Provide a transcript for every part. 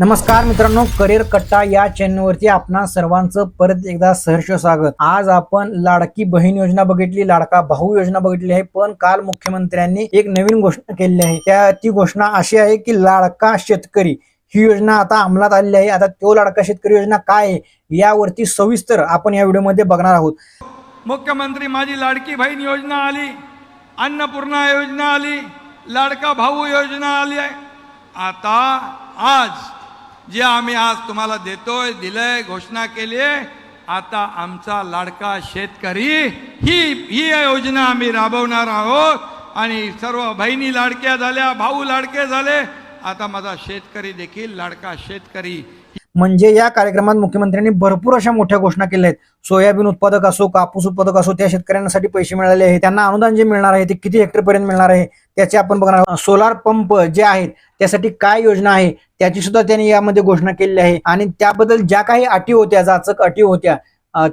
नमस्कार मित्रांनो करिअर कट्टा या चॅनलवरती आपणा सर्वांचं परत एकदा सहर्ष स्वागत. आज आपण लाडकी बहीण योजना बघितली लाडका भाऊ योजना बघितली आहे पण काल मुख्यमंत्र्यांनी एक नवीन घोषणा केलेली आहे. त्या ती घोषणा अशी आहे की लाडका शेतकरी ही योजना आता अंमलात आलेली आहे. आता तो लाडका शेतकरी योजना काय आहे यावरती सविस्तर आपण या व्हिडिओमध्ये बघणार आहोत. मुख्यमंत्री माझी लाडकी बहीण योजना आली अन्नपूर्णा योजना आली लाडका भाऊ योजना आली आहे. आता आज जे आम्ही आज तुम्हाला देतोय दिलंय घोषणा केली आहे आता आमचा लाडका शेतकरी ही ही योजना आम्ही राबवणार आहोत. आणि सर्व बहिणी लाडक्या झाल्या भाऊ लाडके झाले आता माझा शेतकरी देखील लाडका शेतकरी. म्हणजे या कार्यक्रमात मुख्यमंत्र्यांनी भरपूर अशा मोठ्या घोषणा केल्या आहेत सोयाबीन उत्पादक असो कापूस उत्पादक असो त्या शेतकऱ्यांसाठी पैसे मिळाले आहे त्यांना अनुदान जे मिळणार आहे ते किती हेक्टर पर्यंत मिळणार आहे त्याचे आपण बघणार आहोत. सोलार पंप जे आहेत त्यासाठी काय योजना आहे त्याची सुद्धा त्यांनी यामध्ये घोषणा केलेली आहे. आणि त्याबद्दल ज्या काही अटी होत्या जाचक अटी होत्या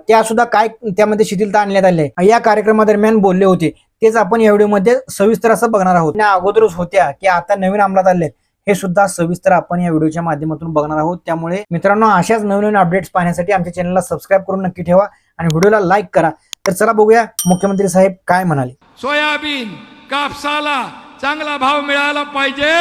त्या सुद्धा काय त्यामध्ये शिथिलता आणण्यात आली आहे. या कार्यक्रमादरम्यान बोलले होते. तेच आपण या व्हिडिओमध्ये सविस्तर असं बघणार आहोत. त्या अगोदरच होत्या की आता नवीन अंमलात आले हे सुद्धा सविस्तर आपण या व्हिडिओच्या माध्यमातून बघणार आहोत. त्यामुळे मित्रांनो अशाच नवीन नवीन अपडेट्स पाहण्यासाठी आमच्या चॅनलला सबस्क्राईब करून नक्की ठेवा आणि व्हिडिओला लाईक करा. तर चला बघूया मुख्यमंत्री साहेब काय म्हणाले. सोयाबीन कापसाला चांगला भाव मिळाला पाहिजे.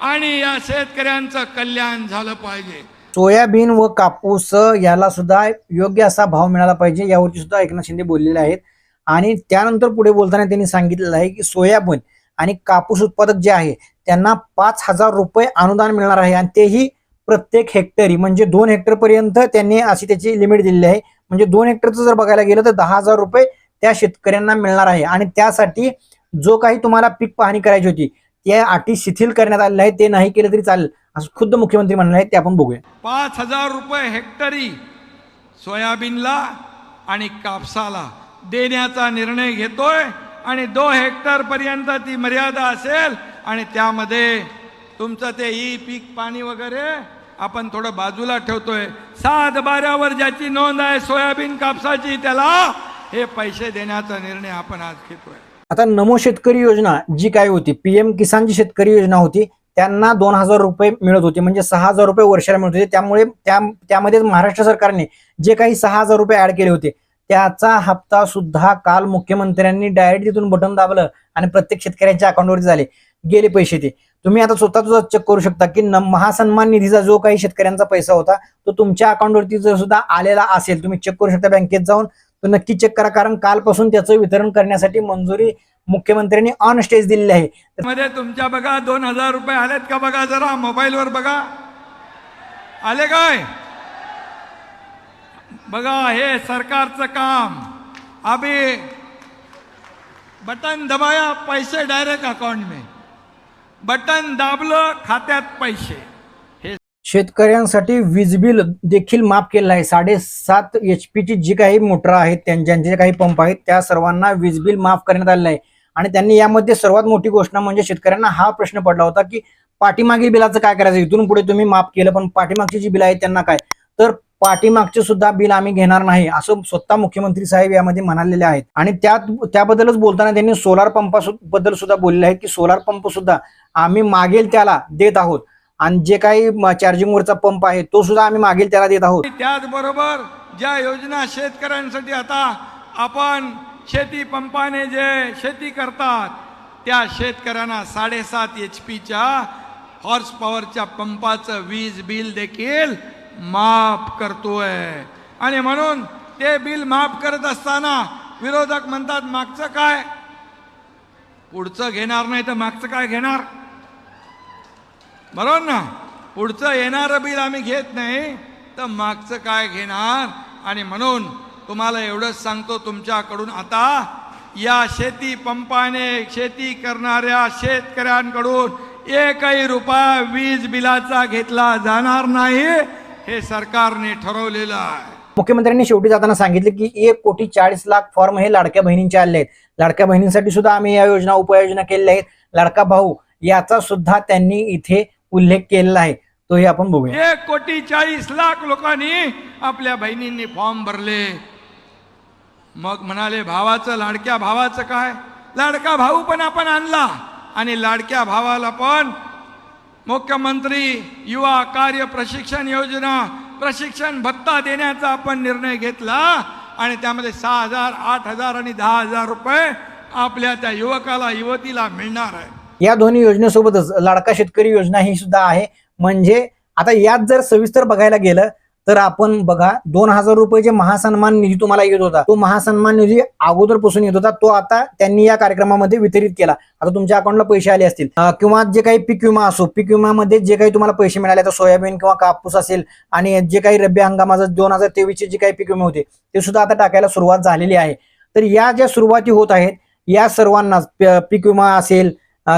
आणि या शेतकऱ्यांचं कल्याण झालं पाहिजे. सोयाबीन व कापूस याला सुद्धा योग्य असा भाव मिळाला पाहिजे यावरती सुद्धा एकनाथ शिंदे बोललेले आहेत. आणि त्यानंतर पुढे बोलताना त्यांनी सांगितलेलं आहे की सोयाबीन आणि कापूस उत्पादक जे आहे त्यांना पाच हजार रुपये अनुदान मिळणार आहे आणि तेही प्रत्येक हेक्टरी म्हणजे दोन हेक्टर पर्यंत त्यांनी अशी त्याची लिमिट दिलेली आहे. म्हणजे दोन हेक्टरचं जर बघायला गेलं तर दहा हजार रुपये त्या शेतकऱ्यांना मिळणार आहे. आणि त्यासाठी जो काही तुम्हाला पीक पाहणी करायची होती त्या अटी शिथिल करण्यात आलेल्या आहेत ते नाही केलं तरी चालेल असं खुद्द मुख्यमंत्री म्हणाले आहेत ते आपण बघूया. पाच हजार रुपये हेक्टरी सोयाबीनला आणि कापसाला देण्याचा निर्णय घेतोय आणि दो हेक्टर पर्यंत ती मर्यादा असेल आणि त्यामध्ये तुमचं ते ई पीक पाणी वगैरे आपण थोडं बाजूला ठेवतोय. सात बाऱ्यावर ज्याची नोंद आहे सोयाबीन कापसाची त्याला हे पैसे देण्याचा निर्णय आपण आज घेतोय. आता नमो शेतकरी योजना जी काय होती पीएम किसान जी शेतकरी योजना होती त्यांना दोन हजार रुपये मिळत होते म्हणजे सहा हजार रुपये वर्षाला मिळत होते. त्यामुळे त्या त्यामध्ये महाराष्ट्र सरकारने जे काही सहा हजार रुपये ऍड केले होते त्याचा हप्ता सुद्धा काल मुख्यमंत्र्यांनी डायरेक्ट तिथून बटन दाबलं आणि प्रत्येक शेतकऱ्यांच्या अकाउंटवरती झाले गेले पैसे ते. तुम्ही आता स्वतः सुद्धा चेक करू शकता की न- महासन्मान निधीचा जो काही शेतकऱ्यांचा पैसा होता तो तुमच्या अकाउंटवरती जर सुद्धा आलेला असेल तुम्ही चेक करू शकता बँकेत जाऊन. तो नक्की चेक करा कारण कालपासून त्याचं वितरण करण्यासाठी मंजुरी मुख्यमंत्र्यांनी ऑन स्टेज दिलेली आहे. मध्ये तुमच्या बघा दोन हजार रुपये आलेत का बघा जरा मोबाईलवर बघा. आले काय? बघा हे सरकारचं काम. अभी बटन दबाया पैसे डायरेक्ट अकाउंट में. बटन दाबलं खात्यात पैसे. शेतकऱ्यांसाठी वीज बिल देखील माफ केलेलं आहे. साडेसात एच पीची जी काही मोटर आहेत त्यांच्या जे काही पंप आहेत त्या सर्वांना वीज बिल माफ करण्यात आलेलं आहे. आणि त्यांनी यामध्ये सर्वात मोठी गोष्ट म्हणजे शेतकऱ्यांना हा प्रश्न पडला होता की पाठीमागील बिलाचं काय करायचं? इथून पुढे तुम्ही माफ केलं पण पाठीमागची जी बिल आहेत त्यांना काय? तर पाठीमागचे सुद्धा बिल आम्ही घेणार नाही असं स्वतः मुख्यमंत्री साहेब यामध्ये म्हणालेले आहेत. आणि त्यात त्याबद्दलच बोलताना त्यांनी सोलार पंपा बद्दल सुद्धा बोलले आहेत की सोलार पंप सुद्धा आम्ही मागेल त्याला देत आहोत. आणि जे काही चार्जिंगवरचा पंप आहे तो सुद्धा आम्ही मागील त्याला देत आहोत. त्याचबरोबर ज्या योजना शेतकऱ्यांसाठी आता आपण शेती पंपाने जे शेती करतात त्या शेतकऱ्यांना साडेसात एच पीच्या हॉर्स पॉवरच्या पंपाचं वीज बिल देखील माफ करतोय. आणि म्हणून ते बिल माफ करत असताना विरोधक म्हणतात मागचं काय? पुढचं घेणार नाही तर मागचं काय घेणार? बरोबर ना पुढचं येणारं बिल आम्ही घेत नाही तर मागचं काय घेणार? आणि म्हणून तुम्हाला एवढंच सांगतो तुमच्याकडून आता या शेती पंपाने शेती करणाऱ्या शेतकऱ्यांकडून एकही रुपया वीज बिलाचा घेतला जाणार नाही हे सरकारने ठरवलेलं आहे. मुख्यमंत्र्यांनी शेवटी जाताना सांगितले की एक कोटी चाळीस लाख फॉर्म हे लाडक्या बहिणींचे आले आहेत. लाडक्या बहिणींसाठी सुद्धा आम्ही या योजना उपाययोजना केलेल्या आहेत. लाडका भाऊ याचा सुद्धा त्यांनी इथे उल्लेख केलेला आहे तोही आपण बघूया. एक कोटी चाळीस लाख लोकांनी आपल्या बहिणींनी फॉर्म भरले. मग म्हणाले भावाचं लाडक्या भावाचं काय? लाडका भाऊ पण आपण आणला आणि लाडक्या भावाला पण. मुख्यमंत्री युवा कार्य प्रशिक्षण योजना प्रशिक्षण भत्ता देण्याचा आपण निर्णय घेतला आणि त्यामध्ये सहा हजार आठ हजार आणि दहा हजार रुपये आपल्या त्या युवकाला युवतीला मिळणार आहे या दोन्ही योजनेसोबतच लाडका शेतकरी योजना ही सुद्धा आहे. म्हणजे आता यात जर सविस्तर बघायला गेलं तर आपण बघा दोन हजार रुपये जे महासन्मान निधी तुम्हाला येत होता तो महासन्मान निधी अगोदरपासून येत होता तो आता त्यांनी या कार्यक्रमामध्ये वितरित केला. आता तुमच्या अकाउंटला पैसे आले असतील. किंवा जे काही पीक विमा असो पीक विमामध्ये जे काही तुम्हाला पैसे मिळाले तर सोयाबीन किंवा कापूस असेल आणि जे काही रब्बी हंगामाचं दोन हजार तेवीसचे जे काही पीक विमा होते ते सुद्धा आता टाकायला सुरुवात झालेली आहे. तर या ज्या सुरुवाती होत आहेत या सर्वांनाच पीक विमा असेल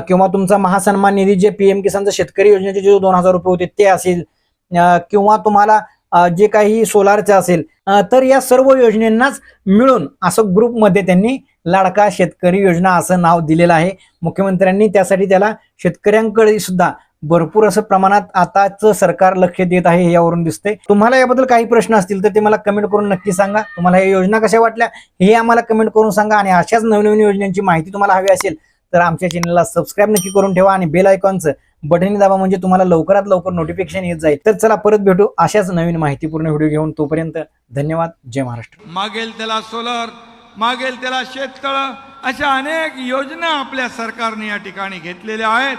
किंवा तुमचा महासन्मान निधी जे पीएम किसानचं शेतकरी योजनेचे जे दोन हजार रुपये होते ते असेल. किंवा तुम्हाला जे काही सोलारचं असेल तर या सर्व योजनेनाच मिळून असं ग्रुपमध्ये त्यांनी लाडका शेतकरी योजना असं नाव दिलेलं आहे. मुख्यमंत्र्यांनी त्यासाठी त्याला शेतकऱ्यांकडे सुद्धा भरपूर असं प्रमाणात आताच सरकार लक्ष देत आहे यावरून दिसतंय. तुम्हाला याबद्दल काही प्रश्न असतील तर ते मला कमेंट करून नक्की सांगा. तुम्हाला या योजना कशा वाटल्या हे आम्हाला कमेंट करून सांगा आणि अशाच नवनवीन योजनांची माहिती तुम्हाला हवी असेल तर आमच्या चॅनलला सबस्क्राईब नक्की करून ठेवा आणि बेल आयकॉनचं बटन दाबा म्हणजे तुम्हाला लवकरात लवकर नोटिफिकेशन येत जाईल. तर चला परत भेटू अशाच नवीन माहितीपूर्ण व्हिडिओ घेऊन. तोपर्यंत धन्यवाद. जय महाराष्ट्र. मागेल त्याला सोलर मागेल त्याला शेततळ अशा अनेक योजना आपल्या सरकारने या ठिकाणी घेतलेल्या आहेत.